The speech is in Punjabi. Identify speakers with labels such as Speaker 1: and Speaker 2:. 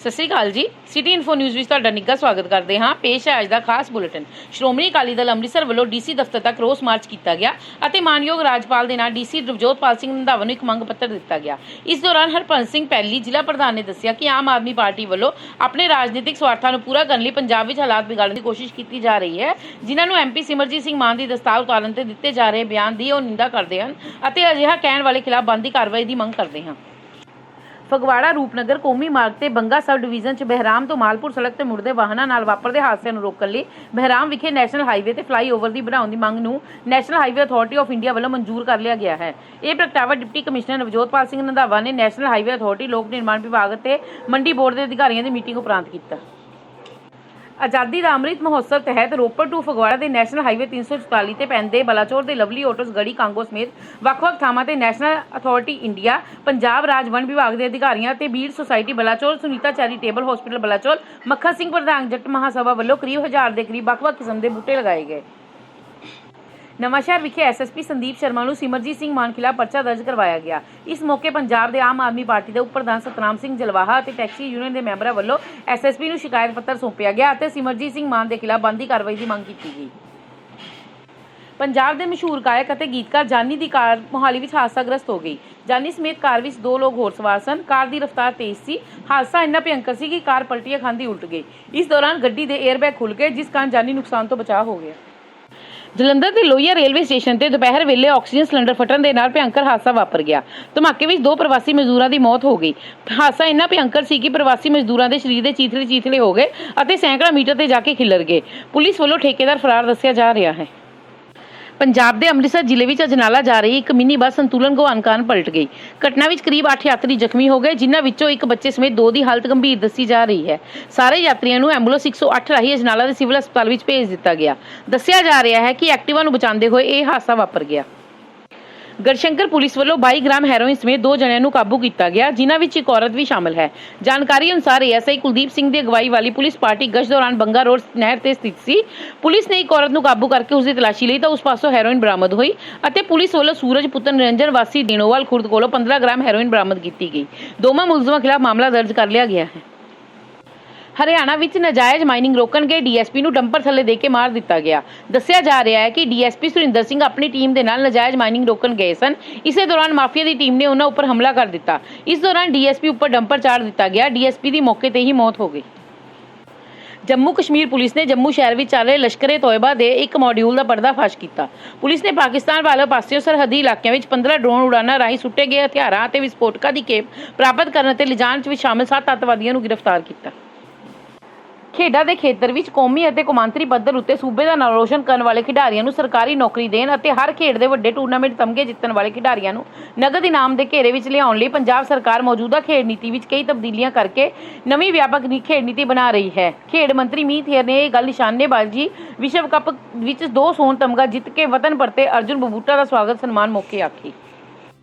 Speaker 1: ਸਤਿ ਸ੍ਰੀ ਅਕਾਲ ਜੀ। ਸਿਟੀ ਇਨਫੋ ਨਿਊਜ਼ ਵਿੱਚ ਤੁਹਾਡਾ ਨਿੱਘਾ ਸਵਾਗਤ ਕਰਦੇ ਹਾਂ। ਪੇਸ਼ ਹੈ ਅੱਜ ਦਾ ਖਾਸ ਬੁਲੇਟਿਨ। ਸ਼੍ਰੋਮਣੀ ਅਕਾਲੀ ਦਲ ਅੰਮ੍ਰਿਤਸਰ ਵੱਲੋਂ ਡੀਸੀ ਦਫ਼ਤਰ ਤੱਕ ਰੋਸ ਮਾਰਚ ਕੀਤਾ ਗਿਆ ਅਤੇ ਮਾਨਯੋਗ ਰਾਜਪਾਲ ਦੇ ਨਾਲ ਡੀਸੀ ਨਵਜੋਤਪਾਲ ਸਿੰਘ ਰੰਧਾਵਾ ਨੂੰ ਇੱਕ ਮੰਗ ਪੱਤਰ ਦਿੱਤਾ ਗਿਆ। ਇਸ ਦੌਰਾਨ ਹਰਪੰਸ ਸਿੰਘ ਪਹਿਲੀ ਜ਼ਿਲ੍ਹਾ ਪ੍ਰਧਾਨ ਨੇ ਦੱਸਿਆ ਕਿ ਆਮ ਆਦਮੀ ਪਾਰਟੀ ਵੱਲੋਂ ਆਪਣੇ ਰਾਜਨੀਤਿਕ ਸਵਾਰਥਾਂ ਨੂੰ ਪੂਰਾ ਕਰਨ ਲਈ ਪੰਜਾਬ ਵਿੱਚ ਹਾਲਾਤ ਵਿਗਾੜਨ ਦੀ ਕੋਸ਼ਿਸ਼ ਕੀਤੀ ਜਾ ਰਹੀ ਹੈ। ਜਿਨ੍ਹਾਂ ਨੂੰ ਐਮਪੀ ਸਿਮਰਜੀਤ ਸਿੰਘ ਮਾਨ ਦੀ ਦਸਤਾਰ ਉਤਾਰਨ ਤੇ ਦਿੱਤੇ ਜਾ ਰਹੇ ਬਿਆਨ ਦੀ ਉਹ ਨਿੰਦਾ ਕਰਦੇ ਹਨ ਅਤੇ ਅਜਿਹਾ ਕਹਿਣ ਵਾਲੇ ਖਿਲਾਫ ਬੰਦੀ ਕਾਰਵਾਈ ਦੀ ਮੰਗ ਕਰਦੇ ਹਨ ਫਗਵਾੜਾ ਰੂਪਨਗਰ ਕੌਮੀ ਮਾਰਗ ਤੇ ਬੰਗਾ ਸਬ ਡਿਵੀਜ਼ਨ ਚ ਬਹਿਰਾਮ ਤੋਂ ਮਾਲਪੁਰ ਸੜਕ ਤੇ ਮੁੜਦੇ ਵਾਹਨਾਂ ਨਾਲ ਵਾਪਰਦੇ ਹਾਦਸਿਆਂ ਨੂੰ ਰੋਕਣ ਲਈ ਬਹਿਰਾਮ ਵਿਖੇ ਨੈਸ਼ਨਲ ਹਾਈਵੇ ਤੇ ਫਲਾਈਓਵਰ ਦੀ ਬਣਾਉਣ ਦੀ ਮੰਗ ਨੂੰ national highway authority of India ਵੱਲੋਂ ਮਨਜ਼ੂਰ ਕਰ ਲਿਆ ਗਿਆ ਹੈ। ਇਹ ਪ੍ਰਗਟਾਵਾ ਡਿਪਟੀ ਕਮਿਸ਼ਨਰ ਨਵਜੋਤਪਾਲ ਸਿੰਘ ਰੰਧਾਵਾ ਨੇ ਨੈਸ਼ਨਲ ਹਾਈਵੇ ਅਥਾਰਟੀ ਲੋਕ ਨਿਰਮਾਣ ਵਿਭਾਗ ਅਤੇ ਮੰਡੀ ਬੋਰਡ ਦੇ ਅਧਿਕਾਰੀਆਂ ਦੀ ਮੀਟਿੰਗ ਉਪਰੰਤ ਕੀਤਾ। ਆਜ਼ਾਦੀ ਦਾ ਅੰਮ੍ਰਿਤ ਮਹੋਤਸਵ ਤਹਿਤ ਰੋਪੜ ਟੂ ਫਗਵਾੜਾ ਦੇ ਨੈਸ਼ਨਲ ਹਾਈਵੇ 344 ਤੇ ਪੈਂਦੇ ਬਲਾਚੌਰ ਦੇ ਲਵਲੀ ਆਟੋਸ ਗੜੀ ਕਾਂਗੋ ਸਮੇਤ ਵੱਖ-ਵੱਖ ਥਾਵਾਂ ਤੇ ਨੈਸ਼ਨਲ ਅਥਾਰਟੀ ਇੰਡੀਆ, ਪੰਜਾਬ ਰਾਜ ਵਣ ਵਿਭਾਗ ਦੇ ਅਧਿਕਾਰੀਆਂ ਤੇ ਬੀੜ society Balachaur, Sunita charitable hospital Balachaur, Makhan Singh ਪ੍ਰਧਾਨ ਜੱਟ ਮਹਾਸਭਾ ਵੱਲੋਂ ਕਰੀਬ ਹਜ਼ਾਰ ਦੇ ਕਰੀਬ ਵੱਖ-ਵੱਖ ਕਿਸਮ ਦੇ ਬੂਟੇ ਲਗਾਏ ਗਏ। ਨਵਾਂਸ਼ਹਿਰ ਵਿਖੇ ਐਸਐਸਪੀ ਸੰਦੀਪ ਸ਼ਰਮਾ ਨੂੰ ਸਿਮਰਜੀਤ ਸਿੰਘ ਮਾਨ ਖਿਲਾਫ ਪਰਚਾ ਦਰਜ ਕਰਵਾਇਆ ਗਿਆ। ਇਸ ਮੌਕੇ ਪੰਜਾਬ ਦੇ ਆਮ ਆਦਮੀ ਪਾਰਟੀ ਦੇ ਉਪ ਪ੍ਰਧਾਨ ਸਤਨਾਮ ਸਿੰਘ ਜਲਵਾਹਾ ਅਤੇ ਟੈਕਸੀ ਯੂਨੀਅਨ ਦੇ ਮੈਂਬਰਾਂ ਵੱਲੋਂ ਐਸਐਸਪੀ ਨੂੰ ਸ਼ਿਕਾਇਤ ਪੱਤਰ ਸੌਂਪਿਆ ਗਿਆ ਅਤੇ ਸਿਮਰਜੀਤ ਸਿੰਘ ਮਾਨ ਦੇ ਖਿਲਾਫ ਬੰਦੀ ਕਾਰਵਾਈ ਦੀ ਮੰਗ ਕੀਤੀ ਗਈ। ਪੰਜਾਬ ਦੇ ਮਸ਼ਹੂਰ ਗਾਇਕ ਅਤੇ ਗੀਤਕਾਰ ਜਾਨੀ ਦੀ ਕਾਰ ਮੋਹਾਲੀ ਵਿੱਚ ਹਾਦਸਾਗ੍ਰਸਤ ਹੋ ਗਈ। ਜਾਨੀ ਸਮੇਤ ਕਾਰ ਵਿੱਚ ਦੋ ਲੋਕ ਹੋਰ ਸਵਾਰ ਸਨ। ਕਾਰ ਦੀ ਰਫ਼ਤਾਰ ਤੇਜ਼ ਸੀ। ਹਾਦਸਾ ਇੰਨਾ ਭਿਅੰਕਰ ਸੀ ਕਿ ਕਾਰ ਪਲਟੀਆਂ ਖਾਂਦੀ ਉਲਟ ਗਈ। ਇਸ ਦੌਰਾਨ ਗੱਡੀ ਦੇ 에ਅਰਬੈਗ ਖੁੱਲ ਗਏ, ਜਿਸ ਕਾਰਨ ਜਾਨੀ ਨੁਕਸਾਨ ਤੋਂ ਬਚਾਅ ਹੋ ਗਿਆ। ਜਲੰਧਰ ਦੇ ਲੋਹੀਆ ਰੇਲਵੇ ਸਟੇਸ਼ਨ ਤੇ ਦੁਪਹਿਰ ਵੇਲੇ ਆਕਸੀਜਨ ਸਿਲੰਡਰ ਫਟਣ ਦੇ ਨਾਲ ਭਿਅੰਕਰ ਹਾਦਸਾ ਵਾਪਰ ਗਿਆ। ਧਮਾਕੇ ਵਿੱਚ ਦੋ ਪ੍ਰਵਾਸੀ ਮਜ਼ਦੂਰਾਂ ਦੀ ਮੌਤ ਹੋ ਗਈ। ਹਾਦਸਾ ਇੰਨਾ ਭਿਅੰਕਰ ਸੀ ਕਿ ਪ੍ਰਵਾਸੀ ਮਜ਼ਦੂਰਾਂ ਦੇ ਸਰੀਰ ਦੇ ਚੀਥੜੇ ਚੀਥੜੇ ਹੋ ਗਏ ਅਤੇ ਸੈਂਕੜਾ ਮੀਟਰ ਤੇ ਜਾ ਕੇ ਖਿਲਰ ਗਏ। ਪੁਲਿਸ ਵੱਲੋਂ ਠੇਕੇਦਾਰ ਫਰਾਰ ਦੱਸਿਆ ਜਾ ਰਿਹਾ ਹੈ। ਪੰਜਾਬ ਦੇ ਅੰਮ੍ਰਿਤਸਰ ਜ਼ਿਲ੍ਹੇ ਵਿੱਚ ਅਜਨਾਲਾ ਜਾ ਰਹੀ ਇੱਕ ਮਿੰਨੀ ਬੱਸ ਸੰਤੁਲਨ ਗੁਆਉਣ ਕਾਰਨ ਪਲਟ ਗਈ। ਘਟਨਾ ਵਿੱਚ ਕਰੀਬ 8 ਯਾਤਰੀ ਜ਼ਖਮੀ ਹੋ ਗਏ, ਜਿਨ੍ਹਾਂ ਵਿੱਚੋਂ ਇੱਕ ਬੱਚੇ ਸਮੇਤ ਦੋ ਦੀ ਹਾਲਤ ਗੰਭੀਰ ਦੱਸੀ ਜਾ ਰਹੀ ਹੈ। ਸਾਰੇ ਯਾਤਰੀਆਂ ਨੂੰ ਐਂਬੂਲੈਂਸ 108 ਰਾਹੀਂ ਅਜਨਾਲਾ ਦੇ ਸਿਵਲ ਹਸਪਤਾਲ ਵਿੱਚ ਭੇਜ ਦਿੱਤਾ ਗਿਆ। ਦੱਸਿਆ ਜਾ ਰਿਹਾ ਹੈ ਕਿ ਐਕਟਿਵਾ ਨੂੰ ਬਚਾਉਂਦੇ ਹੋਏ ਇਹ ਹਾਦਸਾ ਵਾਪਰ ਗਿਆ। ਗਰਸ਼ੰਕਰ ਪੁਲਿਸ ਵੱਲੋਂ 22 ਗ੍ਰਾਮ ਹੈਰੋਇਨ ਸਮੇਤ ਦੋ ਜਣਿਆਂ ਨੂੰ ਕਾਬੂ ਕੀਤਾ ਗਿਆ, ਜਿਨ੍ਹਾਂ ਵਿੱਚ ਇੱਕ ਔਰਤ ਵੀ ਸ਼ਾਮਲ ਹੈ। ਜਾਣਕਾਰੀ ਅਨੁਸਾਰ ਏਐਸਆਈ ਕੁਲਦੀਪ ਸਿੰਘ ਦੀ ਅਗਵਾਈ ਵਾਲੀ ਪੁਲਿਸ ਪਾਰਟੀ ਗਸ਼ਤ ਦੌਰਾਨ ਬੰਗਾ ਰੋਡ ਨਹਿਰ ਤੇ ਸਥਿਤ ਸੀ। ਪੁਲਿਸ ਨੇ ਇੱਕ ਔਰਤ ਨੂੰ ਕਾਬੂ ਕਰਕੇ ਉਸ ਦੀ ਤਲਾਸ਼ੀ ਲਈ ਤਾਂ ਉਸ ਪਾਸੋਂ ਹੈਰੋਇਨ ਬਰਾਮਦ ਹੋਈ ਅਤੇ ਪੁਲਿਸ ਵੱਲੋਂ ਸੂਰਜ, ਪੁੱਤਰ ਨਿਰੰਜਨ, ਵਾਸੀ ਡੀਨੋਵਾਲ ਖੁਰਦ ਕੋਲੋਂ 15 ਗ੍ਰਾਮ ਹੈਰੋਇਨ ਬਰਾਮਦ ਕੀਤੀ ਗਈ। ਦੋਵਾਂ ਮੁਲਜ਼ਮਾਂ ਖਿਲਾਫ ਮਾਮਲਾ ਦਰਜ ਕਰ ਲਿਆ ਗਿਆ ਹੈ। ਹਰਿਆਣਾ ਵਿੱਚ ਨਾਜਾਇਜ਼ ਮਾਈਨਿੰਗ ਰੋਕਣ ਗਏ ਡੀਐਸਪੀ ਨੂੰ ਡੰਪਰ ਥੱਲੇ ਦੇ ਕੇ ਮਾਰ ਦਿੱਤਾ ਗਿਆ। ਦੱਸਿਆ ਜਾ ਰਿਹਾ ਹੈ ਕਿ ਡੀਐਸਪੀ ਸੁਰਿੰਦਰ ਸਿੰਘ ਆਪਣੀ ਟੀਮ ਦੇ ਨਾਲ ਨਾਜਾਇਜ਼ ਮਾਈਨਿੰਗ ਰੋਕਣ ਗਏ ਸਨ। ਇਸੇ ਦੌਰਾਨ ਮਾਫੀਆ ਦੀ ਟੀਮ ਨੇ ਉਹਨਾਂ ਉੱਪਰ ਹਮਲਾ ਕਰ ਦਿੱਤਾ। ਇਸ ਦੌਰਾਨ ਡੀਐਸਪੀ ਉੱਪਰ ਡੰਪਰ ਚਾੜ ਦਿੱਤਾ ਗਿਆ। ਡੀਐਸਪੀ ਦੀ ਮੌਕੇ ਤੇ ਹੀ ਮੌਤ ਹੋ ਗਈ। ਜੰਮੂ ਕਸ਼ਮੀਰ ਪੁਲਿਸ ਨੇ ਜੰਮੂ ਸ਼ਹਿਰ ਵਿੱਚ ਚੱਲ ਰਹੇ ਲਸ਼ਕਰੇ ਤੋਇਬਾ ਦੇ ਇੱਕ ਮੋਡਿਊਲ ਦਾ ਪਰਦਾਫਾਸ਼ ਕੀਤਾ। ਪੁਲਿਸ ਨੇ ਪਾਕਿਸਤਾਨ ਵਾਲੇ ਪਾਸਿਓਂ ਸਰਹੱਦੀ ਇਲਾਕਿਆਂ ਵਿੱਚ 15 ਡਰੋਨ ਉਡਾਨਾਂ ਰਾਹੀਂ ਸੁੱਟੇ ਗਏ ਹਥਿਆਰਾਂ ਅਤੇ ਵਿਸਫੋਟਕਾਂ ਦੀ ਖੇਪ ਪ੍ਰਾਪਤ ਕਰਨ ਅਤੇ ਲਿਜਾਣ ਵਿੱਚ ਸ਼ਾਮਲ ਸੱਤ ਅੱਤਵਾਦੀਆਂ ਨੂੰ ਗ੍ਰਿਫਤਾਰ ਕੀਤਾ। ਖੇਡਾਂ ਦੇ ਖੇਤਰ ਵਿੱਚ ਕੌਮੀ ਅਤੇ ਕੌਮਾਂਤਰੀ ਪੱਧਰ ਉੱਤੇ ਸੂਬੇ ਦਾ ਨਾਮ ਰੋਸ਼ਨ ਕਰਨ ਵਾਲੇ ਖਿਡਾਰੀਆਂ ਨੂੰ ਸਰਕਾਰੀ ਨੌਕਰੀ ਦੇਣ ਅਤੇ ਹਰ ਖੇਡ ਦੇ ਵੱਡੇ ਟੂਰਨਾਮੈਂਟ ਤਮਗੇ ਜਿੱਤਣ ਵਾਲੇ ਖਿਡਾਰੀਆਂ ਨੂੰ ਨਗਦ ਇਨਾਮ ਦੇ ਘੇਰੇ ਵਿੱਚ ਲਿਆਉਣ ਲਈ ਪੰਜਾਬ ਸਰਕਾਰ ਮੌਜੂਦਾ ਖੇਡ ਨੀਤੀ ਵਿੱਚ ਕਈ ਤਬਦੀਲੀਆਂ ਕਰਕੇ ਨਵੀਂ ਵਿਆਪਕ ਖੇਡ ਨੀਤੀ ਬਣਾ ਰਹੀ ਹੈ। ਖੇਡ ਮੰਤਰੀ ਮੀਤ ਹੇਰ ਨੇ ਇਹ ਗੱਲ ਨਿਸ਼ਾਨੇਬਾਜ਼ੀ ਵਿਸ਼ਵ ਕੱਪ ਵਿੱਚ ਦੋ ਸੋਨ ਤਮਗਾ ਜਿੱਤ ਕੇ ਵਤਨ ਪਰਤੇ ਅਰਜੁਨ ਬਬੂਟਾ ਦਾ ਸਵਾਗਤ ਸਨਮਾਨ ਮੌਕੇ ਆਖੀ।